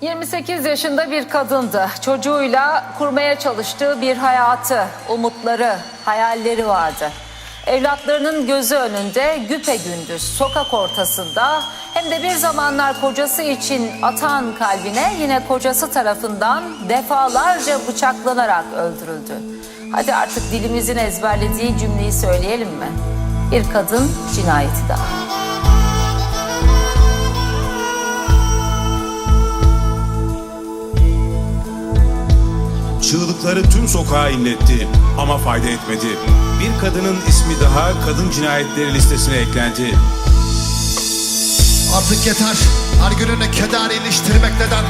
28 yaşında bir kadındı. Çocuğuyla kurmaya çalıştığı bir hayatı, umutları, hayalleri vardı. Evlatlarının gözü önünde güpe gündüz sokak ortasında hem de bir zamanlar kocası için atan kalbine yine kocası tarafından defalarca bıçaklanarak öldürüldü. Hadi artık dilimizin ezberlediği cümleyi söyleyelim mi? Bir kadın cinayeti daha. Çığlıkları tüm sokağa inletti ama fayda etmedi. Bir kadının ismi daha kadın cinayetleri listesine eklendi. Artık yeter. Her gününe keder iliştirmek neden?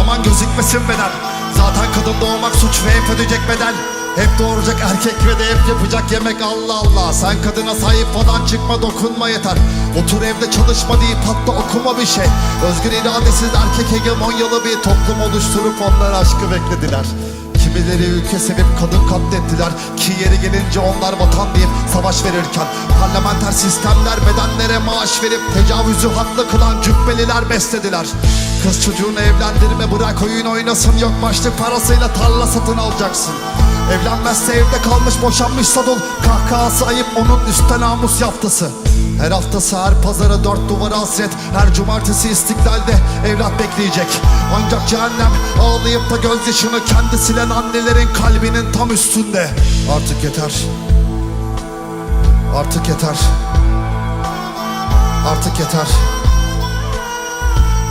Aman gözükmesin beden. Zaten kadın doğmak suç ve hep ödeyecek bedel. Hep doğuracak erkek ve de hep yapacak yemek. Allah Allah. Sen kadına sahip falan çıkma dokunma yeter. Otur evde çalışma deyip hatta okuma bir şey. Özgür iradesiz erkek hegemonyalı bir toplum oluşturup onlar aşkı beklediler Kimileri ülke sevip kadın katlettiler. Ki yeri gelince onlar vatan deyip savaş verirken Parlamenter sistemler bedenlere maaş verip Tecavüzü haklı kılan cübbeliler beslediler. Kız çocuğunu evlendirme bırak oyun oynasın Yok başlık parasıyla tarla satın alacaksın. Evlenmezse evde kalmış boşanmışsa dol Kahkahası ayıp onun üstten namus yaftası her haftası her pazarı dört duvara hasret. Her cumartesi istiklalde evlat bekleyecek. Ancak cehennem ağlayıp da gözyaşını kendi silen annelerin kalbinin tam üstünde. Artık yeter. Artık yeter. Artık yeter.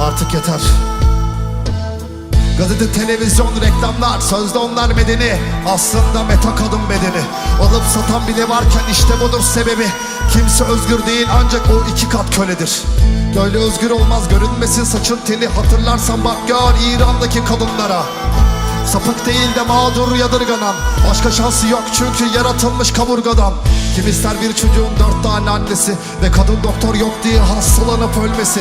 Artık yeter. Gazete, televizyon, reklamlar Sözde onlar medeni Aslında meta kadın bedeni. Alıp satan bile varken işte budur sebebi. Kimse özgür değil ancak o iki kat köledir. Böyle özgür olmaz görünmesin saçın teli Hatırlarsan bak gör İran'daki kadınlara Sapık değil de mağdur yadırganan. Başka şansı yok çünkü yaratılmış kaburgadan. Kim ister bir çocuğun dört tane annesi Ve kadın doktor yok diye hastalanıp ölmesi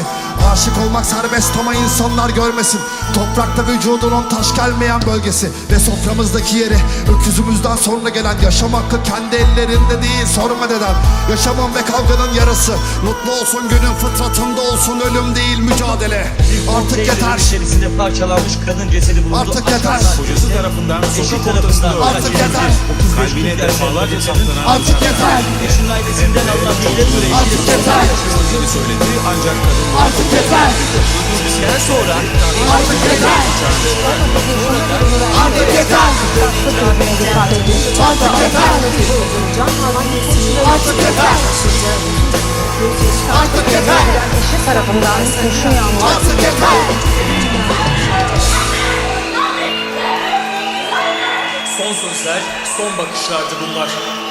Aşık olmak serbest ama insanlar görmesin. Toprakta vücudunun taş gelmeyen bölgesi Ve soframızdaki yeri öküzümüzden sonra gelen Yaşam hakkı kendi ellerinde değil sorma deden Yaşamın ve kavganın yarası. Mutlu olsun günün fıtratında olsun ölüm değil mücadele. Artık yeter. içerisinde parçalanmış kadın cesedi bulundu. Artık yeter. Kocası tarafından sokak ortasında tarafından Artık yeter. Kalbine defalarca saplanan Artık yeter. Eşinin ailesinden alınan Artık yeter. Sözleri söyledi ancak kadın Artık yeter sonra Artık yeter. Artık yeter. Artık yeter. Artık yeter. Artık yeter. Artık yeter. Son sözler, son bakışlardı bunlar.